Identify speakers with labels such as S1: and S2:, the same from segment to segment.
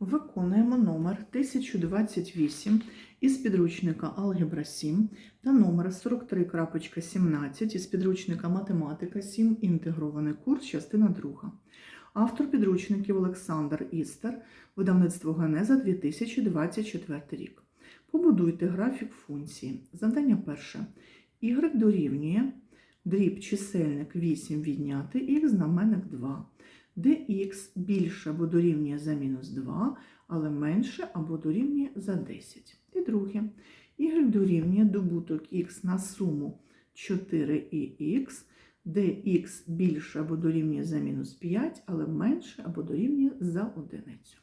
S1: Виконуємо номер 1028 із підручника Алгебра 7 та номер 43.17 із підручника Математика 7. Інтегрований курс, частина 2. Автор підручників Олександр Істер, видавництво Генеза 2024 рік. Побудуйте графік функції. Завдання перше. Y дорівнює дріб чисельник 8 відняти х знаменник 2 де х більше або дорівнює за мінус 2, але менше або дорівнює за 10. І друге, y дорівнює добуток х на суму 4 і х, де х більше або дорівнює за мінус 5, але менше або дорівнює за одиницю.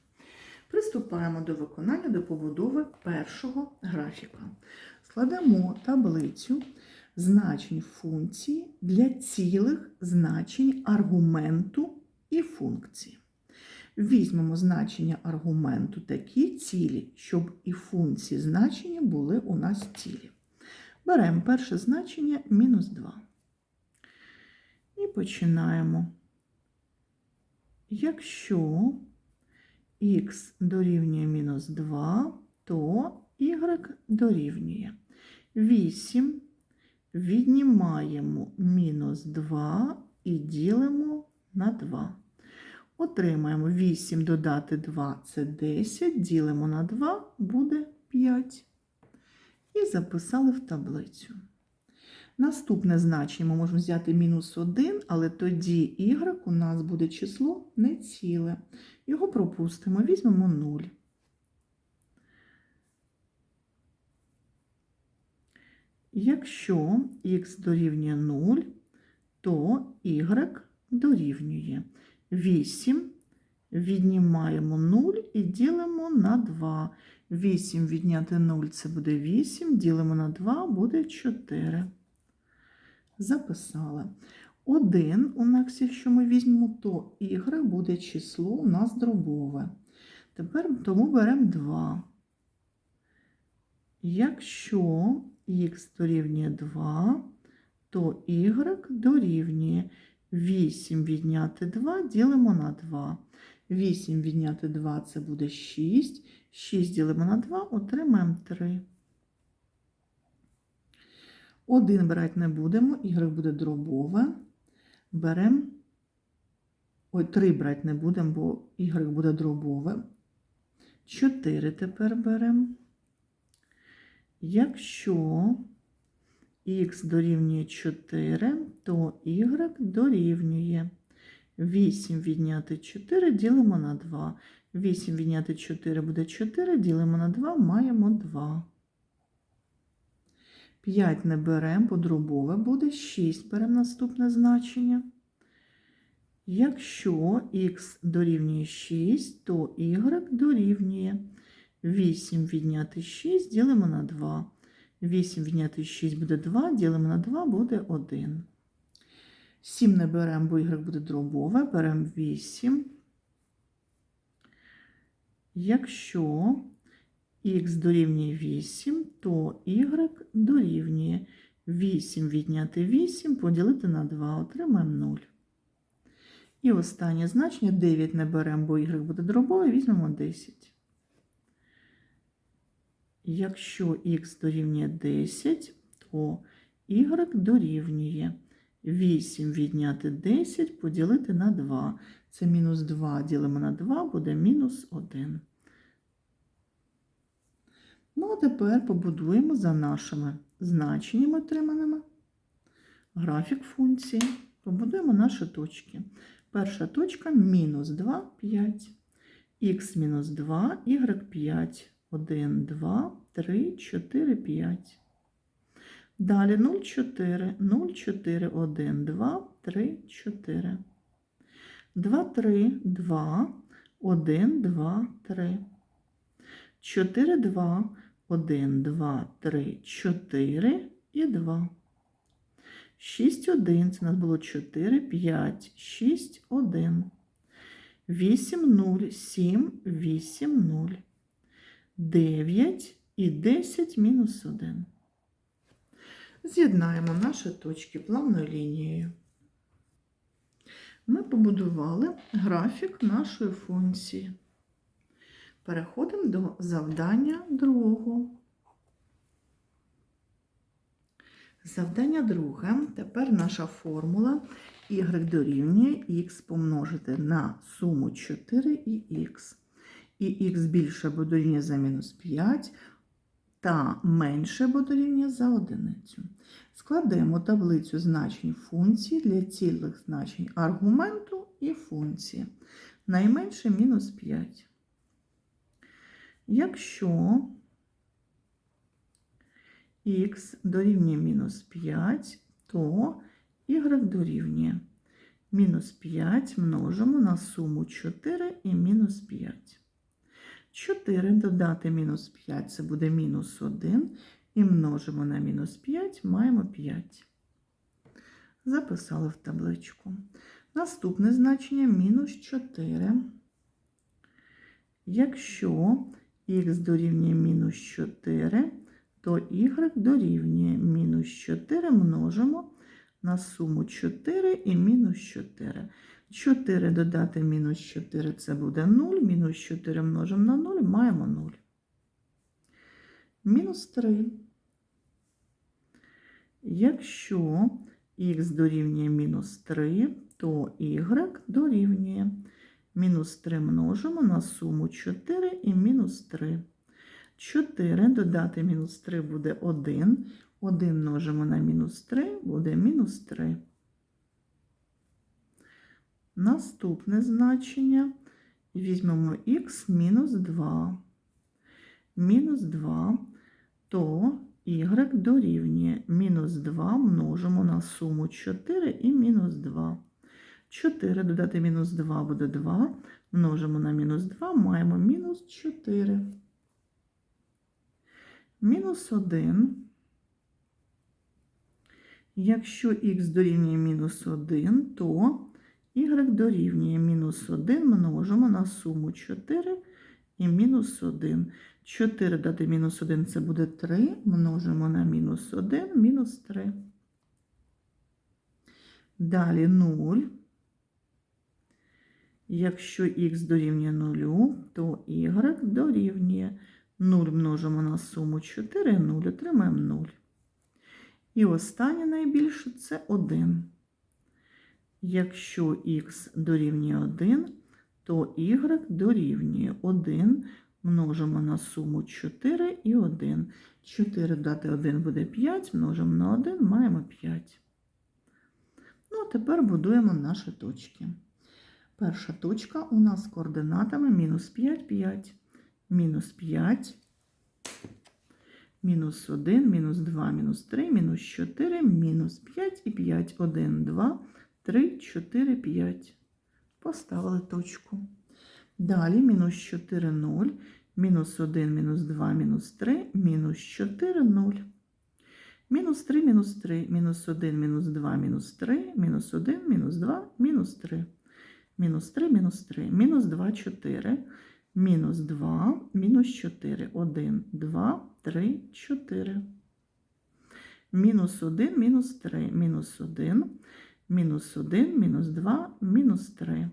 S1: Приступаємо до виконання до побудови першого графіка. Складемо таблицю значень функції для цілих значень аргументу і функції. Візьмемо значення аргументу такі цілі, щоб і функції значення були у нас цілі. Беремо перше значення мінус 2. І починаємо. Якщо х дорівнює мінус 2, то y дорівнює 8, віднімаємо мінус 2 і ділимо на 2. Отримаємо 8 додати 2 це 10, ділимо на 2 буде 5. І записали в таблицю. Наступне значення ми можемо взяти мінус 1, але тоді y у нас буде число не ціле. Його пропустимо, візьмемо 0. Якщо х дорівнює 0, то y дорівнює 8, віднімаємо 0 і ділимо на 2. 8 відняти 0 це буде 8, ділимо на 2 буде 4. Записали. 1 у нас, якщо ми візьмемо, то y буде число у нас дробове. Тепер тому беремо 2. Якщо х дорівнює 2, то y дорівнює 8 відняти 2 ділимо на 2. 8 відняти 2 це буде 6. 6 ділимо на 2, отримаємо 3. 1 брати не будемо, y буде дробове. Беремо. Ой, 3 брати не будемо, бо y буде дробове. 4 тепер беремо. Якщо х дорівнює 4, то y дорівнює 8 відняти 4 ділимо на 2. 8 відняти 4 буде 4, ділимо на 2, маємо 2. 5 не беремо, бо дробове буде 6, беремо наступне значення. Якщо х дорівнює 6, то y дорівнює 8 відняти 6 ділимо на 2. 8 відняти 6 буде 2, ділимо на 2 буде 1. 7 не беремо, бо y буде дробове, беремо 8. Якщо х дорівнює 8, то y дорівнює 8 відняти 8, поділити на 2, отримаємо 0. І останнє значення 9 не беремо, бо y буде дробове, візьмемо 10. Якщо х дорівнює 10, то y дорівнює 8 відняти 10 поділити на 2. Це мінус 2 ділимо на 2, буде мінус 1. Ну, а тепер побудуємо за нашими значеннями отриманими графік функції. Побудуємо наші точки. Перша точка мінус 2, 5. Х мінус 2, y 5. 1, 2, 3, 4, 5. Далі 0, 4, 0, 4, 1, 2, 3, 4. 2, 3, 2, 1, 2, 3. 4, 2, 1, 2, 3, 4 і 2. 6, 1, це у нас було 4, 5, 6, 1. 8, 0, 7, 8, 0. 9 і 10 мінус 1. З'єднаємо наші точки плавною лінією. Ми побудували графік нашої функції. Переходимо до завдання другого. Завдання друге. Тепер наша формула y дорівнює x помножити на суму 4 і x. І х більше дорівнює за мінус 5 та менше буде дорівнює за одиницю. Складемо таблицю значень функцій для цілих значень аргументу і функції. Найменше мінус 5. Якщо х дорівнює мінус 5, то y дорівнює мінус 5 множимо на суму 4 і мінус 5. 4 додати мінус 5 це буде мінус 1. І множимо на мінус 5, маємо 5. Записали в табличку. Наступне значення мінус 4. Якщо х дорівнює мінус 4, то y дорівнює мінус 4 множимо на суму 4 і мінус 4. 4 додати мінус 4 це буде 0, мінус 4 множимо на 0, маємо 0. Мінус 3. Якщо х дорівнює мінус 3, то y дорівнює мінус 3 множимо на суму 4 і мінус 3. 4 додати мінус 3 буде 1. 1 множимо на мінус 3 буде мінус 3. Наступне значення візьмемо х мінус 2. Мінус 2, то y дорівнює мінус 2 множимо на суму 4 і мінус 2. 4 додати мінус 2 буде 2, множимо на мінус 2, маємо мінус 4. Мінус 1. Якщо х дорівнює мінус 1, то y дорівнює мінус 1 множимо на суму 4 і мінус 1. 4 дати мінус 1 це буде 3, множимо на мінус 1, мінус 3. Далі 0. Якщо х дорівнює 0, то y дорівнює 0 множимо на суму 4, 0, отримаємо 0. І останнє найбільше це 1. Якщо х дорівнює 1, то y дорівнює 1, множимо на суму 4 і 1. 4 дати 1 буде 5, множимо на 1, маємо 5. Ну, а тепер будуємо наші точки. Перша точка у нас з координатами мінус 5, 5, мінус 5, мінус 1, мінус 2, мінус 3, мінус 4, мінус 5 і 5, 1, 2, 3, 4, 5. Поставили точку. Далі мінус 4, 0, мінус 1, мінус 2, мінус 3, мінус 4, 0. Мінус 3, мінус 3, мінус 1, мінус 2, мінус 3, мінус 1, мінус 2, мінус 3. Мінус 3, мінус 3, мінус 2, 4, мінус 2, мінус 4, 1, 2, 3, 4. Мінус 1, мінус 3, мінус 1, мінус 1, мінус 2, мінус 3.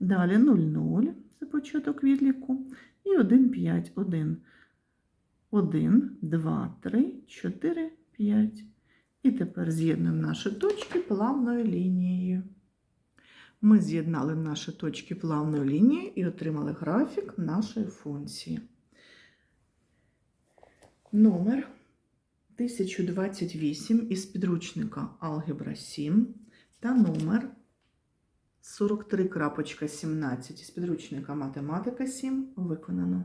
S1: Далі 0, 0, це початок відліку. І 1, 5, 1, 1, 2, 3, 4, 5. І тепер з'єднуємо наші точки плавною лінією. Ми з'єднали наші точки плавною лінією і отримали графік нашої функції. Номер 1028 із підручника Алгебра 7 та номер 43.17 із підручника Математика 7 виконано.